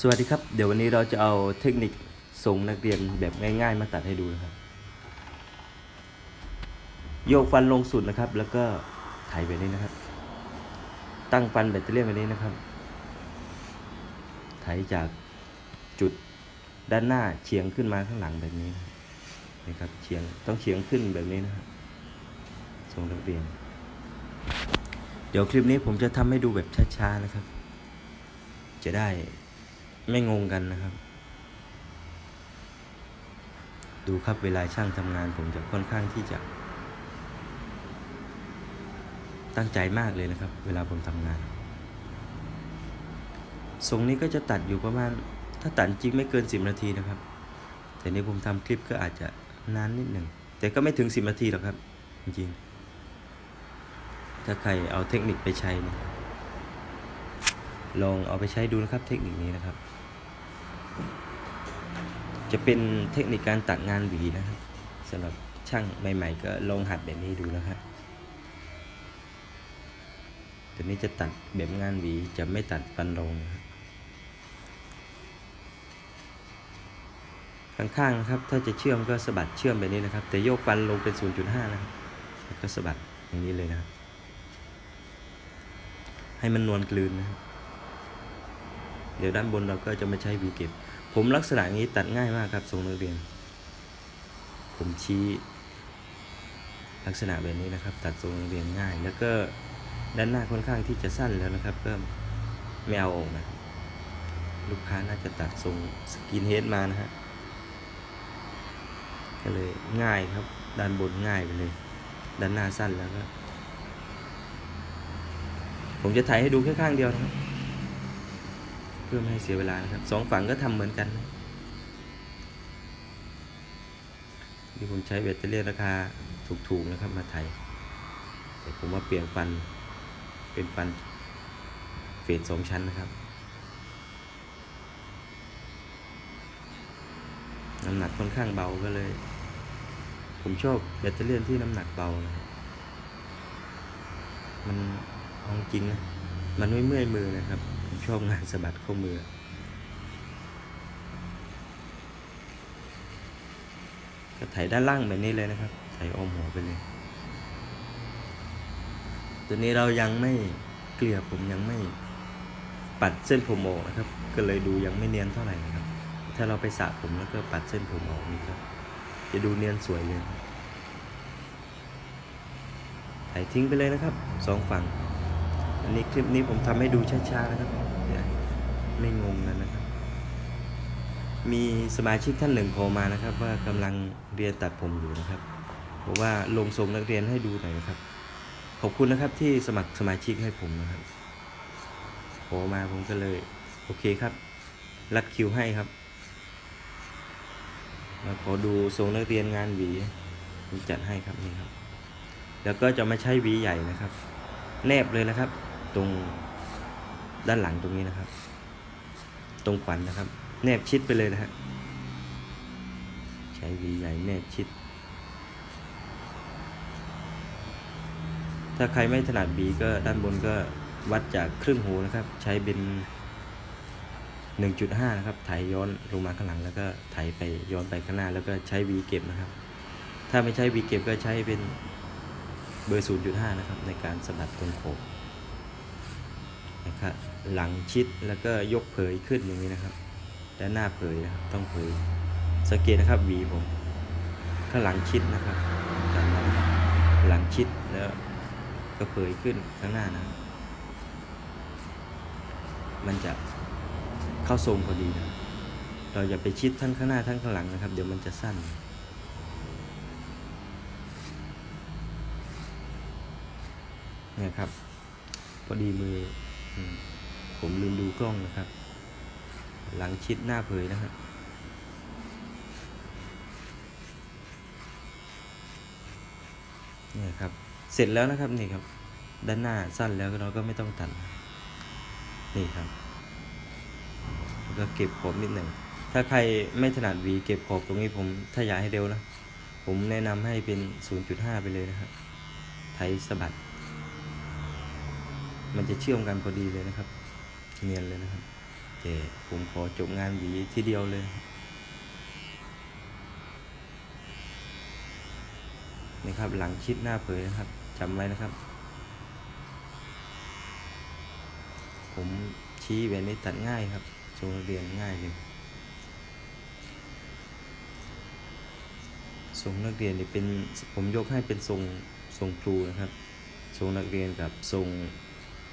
สวัสดีครับ เดี๋ยววันนี้เราจะเอาเทคนิคส่งนักเรียนแบบง่าย ๆ มาตัดให้ดูนะครับ โยกฟันลงสุดนะครับ แล้วก็ไถแบบนี้นะครับ ตั้งฟันแบตเตอรี่แบบนี้นะครับ ไถจากจุดด้านหน้าเฉียงขึ้นมาข้างหลังแบบนี้นะครับนี่ครับเฉียงต้องเฉียงขึ้นแบบนี้นะครับส่งนักเรียน เดี๋ยวคลิปนี้ผมจะทำให้ดูแบบช้าๆนะครับ จะได้ ไม่งงกันนะครับ ดูครับเวลาช่างทำงานผมจะค่อนข้างที่จะ ตั้งใจมากเลยนะครับ เวลาผมทำงานทรงนี้ก็จะตัดอยู่ประมาณ ถ้าตัดจริงไม่เกินสิบนาทีนะครับ แต่นี้ผมทำคลิปก็อาจจะนานนิดหนึ่ง แต่ก็ไม่ถึงสิบนาทีหรอกครับ จริง ถ้าใครเอาเทคนิคไปใช้นี่ย ลองเอาไปใช้ดูนะครับเทคนิคนี้นะครับ จะเป็นเทคนิคการตัดงานหวีนะครับสำหรับช่างใหม่ ๆ ก็ลองหัดแบบนี้ดูนะครับตัวนี้จะตัดแบบงานหวีจะไม่ตัดฟันลงครับข้างๆนะครับ ถ้าจะเชื่อมก็สะบัดเชื่อมแบบนี้นะครับ แต่โยกฟันลงเป็น 0.5 นะครับแล้วก็สะบัดอย่างนี้เลยนะครับให้มันนวลกลืนนะครับ เดี๋ยวด้านบนเราก็จะมาใช้วีเก็บ ผมลักษณะนี้ตัดง่ายมากครับส่งนักเรียน ผมชี้ลักษณะแบบนี้นะครับ ตัดทรงนักเรียนง่าย แล้วก็ด้านหน้าค่อนข้างที่จะสั้นแล้วนะครับ ก็ไม่เอาออกนะลูกค้าน่าจะตัดทรงสกินเฮดมานะฮะก็เลยง่ายครับ ด้านบนง่ายไปเลย ด้านหน้าสั้นแล้วก็ผมจะถ่ายให้ดูแค่ข้างเดียวนะครับ เพื่อไม่ให้เสียเวลานะครับสองฝั่งก็ทำเหมือนกันนะนี่ผมใช้แบตเตอรี่ราคาถูกๆนะครับมาไทย แต่ผมว่าเปลี่ยนฟันเป็นฟันเฟสสองชั้นนะครับ น้ำหนักค่อนข้างเบาก็เลย ผมชอบแบตเตอรี่ที่น้ำหนักเบานะมันเอาจริงนะ มันไม่เมื่อยมือนะครับ ผมชอบงานสะบัดข้อมือ ก็ไถด้านล่างแบบนี้เลยนะครับ ไถออมหัวไปเลย ตัวนี้เรายังไม่เกลี่ยผมยังไม่ปัดเส้นผมออกนะครับ ก็เลยดูยังไม่เนียนเท่าไหร่นะครับ ถ้าเราไปสระผมแล้วก็ปัดเส้นผมออกนี่ครับ จะดูเนียนสวยเลยไถทิ้งไปเลยนะครับสองฝั่ง อันนี้คลิปนี้ผมทำให้ดูช้าๆนะครับไม่งงกันนะครับ มีสมาชิกท่านหนึ่งโทรมานะครับ ว่ากำลังเรียนตัดผมอยู่นะครับบอกว่าลงทรงนักเรียนให้ดูหน่อยนะครับ ขอบคุณนะครับที่สมัครสมาชิกให้ผมนะครับโทรมาผมก็เลย โอเคครับ รัดคิวให้ครับมาขอดูทรงนักเรียนงานหวีผมจัดให้ครับนี่ครับ แล้วก็จะมาใช้หวีใหญ่นะครับ แนบเลยนะครับ ตรงด้านหลังตรงนี้นะครับ ตรงฝันนะครับ แนบชิดไปเลยนะฮะใช้วีใหญ่แนบชิด ถ้าใครไม่ถนัดหวีก็ด้านบนก็วัดจากครึ่งหูนะครับ ใช้เป็น1.5 นะครับ ไถย้อนลงมาข้างหลังแล้วก็ไถไปย้อนไปข้างหน้า แล้วก็ใช้วีเก็บนะครับ ถ้าไม่ใช้วีเก็บก็ใช้เป็นเบอร์ 0.5 นะครับ ในการสะบัดต้นโขบ นะครับหลังชิดแล้วก็ยกเผยขึ้นอย่างนี้นะครับด้านหน้าเผยนะครับต้องเผยสังเกตนะครับหวีผมข้างหลังชิดนะครับจำไว้นะครับหลังชิดแล้วก็เผยขึ้นข้างหน้านะ มันจะเข้าทรงพอดีนะ เราอย่าไปชิดทั้งข้างหน้าทั้งข้างหลังนะครับ เดี๋ยวมันจะสั้น เนี่ยครับ พอดีมือ ผมลืมดูกล้องนะครับ หลังชิดหน้าเผยนะครับนี่ครับ เสร็จแล้วนะครับนี่ครับ ด้านหน้าสั้นแล้วเราก็ไม่ต้องตัด นี่ครับก็เก็บขอบนิดหนึ่ง ถ้าใครไม่ถนัดวีเก็บขอบตรงนี้ผมถ้าอยากให้เร็วนะ ผมแนะนำให้เป็น 0.5 ไปเลยนะครับไถสะบัด มันจะเชื่อมกันพอดีเลยนะครับ เนียนเลยนะครับแต่ผมขอจบงานหวีทีเดียวเลยนี่ครับหลังชิดหน้าเผยนะครับจำไว้นะครับ ผมชี้แบบนี้ตัดง่ายครับทรงนักเรียนง่ายเลยทรงนักเรียนนี่เป็นผมยกให้เป็นทรงทรงครูนะครับทรงนักเรียนกับทรง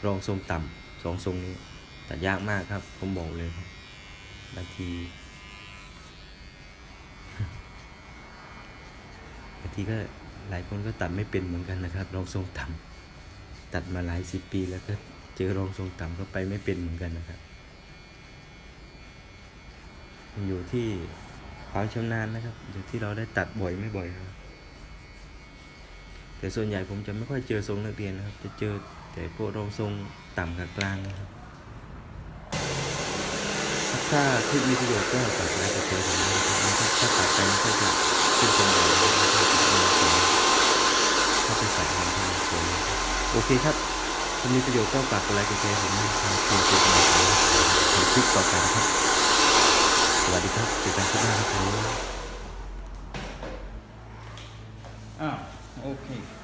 รองทรงต่ำสองทรงนี้ตัดยากมากครับผมบอกเลยครับบางทีบางทีก็หลายคนก็ตัดไม่เป็นเหมือนกันนะครับ รองทรงต่ำตัดมาหลายสิบปีแล้วก็เจอรองทรงต่ำก็ไปไม่เป็นเหมือนกันนะครับอยู่ที่ความชำนาญนะครับ อยู่ที่เราได้ตัดบ่อยไม่บ่อยครับ แต่ส่วนใหญ่ผมจะไม่ค่อยเจอทรงนักเรียนนะครับ จะเจอแต่พวกรองทรงต่ำกับกลางนะครับ ถ้าคลิปมีประโยชน์ก็ฝากไลค์กดแชร์ผมด้วยนะครับถ้าตัดไปก็จะขึ้นตรงไหนก็จะใส่ความที่สวยโอเคครับถ้ามีประโยชน์ก็ฝากกดไลค์กดแชร์ผมด้วยครับขอบคุณมากครับคลิปต่อไปครับสวัสดีครับเจอกันคลิปหน้าครับ Okay.